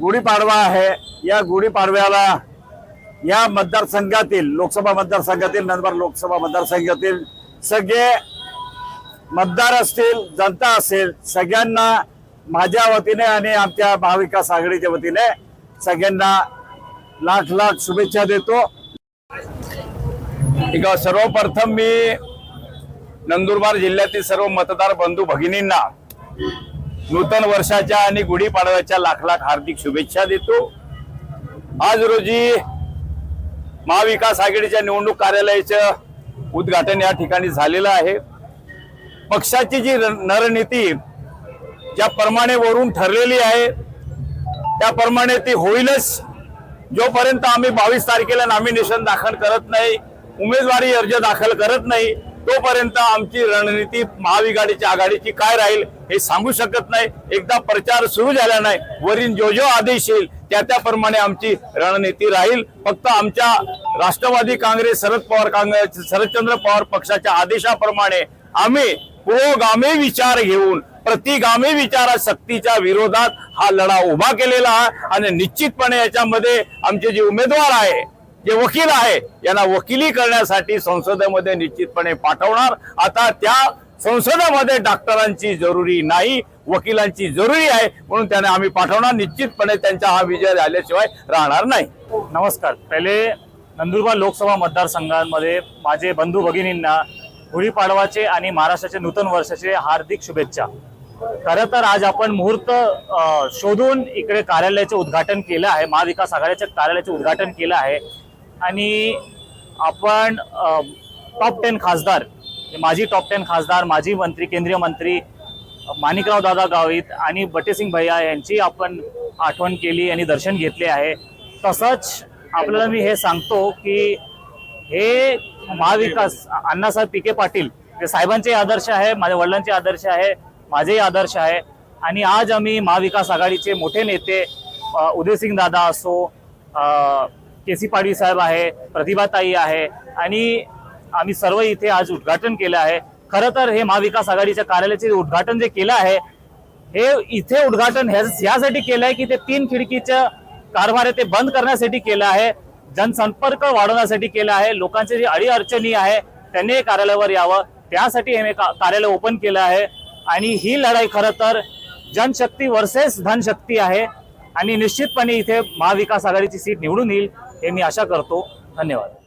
गुढीपाडवा आहे. या गुढीपाडव्याला या मतदारसंघातील लोकसभा मतदारसंघातील नंदुरबार लोकसभा मतदारसंघातील सगळे मतदार असतील जनता असेल सगळ्यांना माझ्या वतीने आणि आमच्या महाविकास आघाडीच्या वतीने सगळ्यांना लाख लाख शुभेच्छा देतो. सर्वप्रथम मी नंदुरबार जिल्ह्यातील सर्व मतदार बंधू भगिनींना नूतन वर्षाच्या आणि गुढीपाडव्याच्या लाख लाख हार्दिक शुभेच्छा देतो. आज रोजी महाविकास आघाडीच्या निवडणूक कार्यालयाचं उद्घाटन या ठिकाणी झालेलं आहे. पक्षाची जी रणनीती नरनीती ज्याप्रमाणे वरून ठरलेली आहे त्याप्रमाणे ती होईलच. जोपर्यंत आम्ही बावीस तारखेला नॉमिनेशन दाखल करत नाही उमेदवारी अर्ज दाखल करत नाही तोपर्यंत आमची रणनीती महाविघाडीच्या आघाडीची काय राहील हे सांगू शकत नाही. एकदा प्रचार सुरू झाला नाही वरील जो जो आदेश येईल त्या त्याप्रमाणे आमची रणनीती राहील. फक्त आमच्या राष्ट्रवादी काँग्रेस शरद पवार काँग्रेस शरदचंद्र पवार पक्षाच्या आदेशाप्रमाणे आम्ही पुरोगामी विचार घेऊन प्रतिगामी विचाराशक्तीच्या विरोधात हा लढा उभा केलेला आहे. आणि निश्चितपणे याच्यामध्ये आमचे जे उमेदवार आहे जे वकील आहे यांना वकिली करण्यासाठी संसदेमध्ये निश्चितपणे पाठवणार. आता त्या संसदेमध्ये डॉक्टरांची जरुरी नाही वकिलांची जरुरी आहे म्हणून त्यांना आम्ही पाठवणार. निश्चितपणे त्यांचा हा विजय झाल्याशिवाय राहणार नाही. नमस्कार. पहिले नंदुरबार लोकसभा मतदारसंघांमध्ये माझे बंधू भगिनींना गुढीपाडवाचे आणि महाराष्ट्राचे नूतन वर्षाचे हार्दिक शुभेच्छा. खरं तर आज आपण मुहूर्त शोधून इकडे कार्यालयाचे उद्घाटन केलं आहे महाविकास आघाडीच्या कार्यालयाचे उद्घाटन केलं आहे. आणि आपण टॉप टेन खासदार म्हणजे माजी टॉप टेन खासदार माजी मंत्री केंद्रीय मंत्री माणिकराव दादा गावित आणि बटेसिंग भैया यांची आपण आठवण केली आणि दर्शन घेतले आहे. तसंच आपल्याला मी हे सांगतो की हे महाविकास अण्णासाहेब पिके पाटील हे साहेबांचे आदर्श आहे माझ्या वडिलांचे आदर्श आहे माझेही आदर्श आहे. आणि आज आम्ही महाविकास आघाडीचे मोठे नेते उदयसिंग दादा असो के सी पाडवी साहेब आहे प्रतिभाताई आहे आणि आम्ही सर्व इथे आज उद्घाटन केलं आहे. खरं तर हे महाविकास आघाडीच्या कार्यालयाचे उद्घाटन जे केलं आहे हे इथे उद्घाटन ह्या- यासाठी केलं आहे की ते तीन खिडकीचं कारभार आहे ते बंद करण्यासाठी केलं आहे जनसंपर्क वाढवण्यासाठी केलं आहे लोकांचे जी अडीअडचणी आहे त्यांनी हे कार्यालयावर यावं. त्यासाठी हे मी का- कार्यालय ओपन केलं आहे. आणि ही लढाई खरं तर जनशक्ती वर्सेस धनशक्ती आहे. आणि निश्चितपणे इथे महाविकास आघाडीची सीट निवडून येईल. हे मी आशा करतो. धन्यवाद.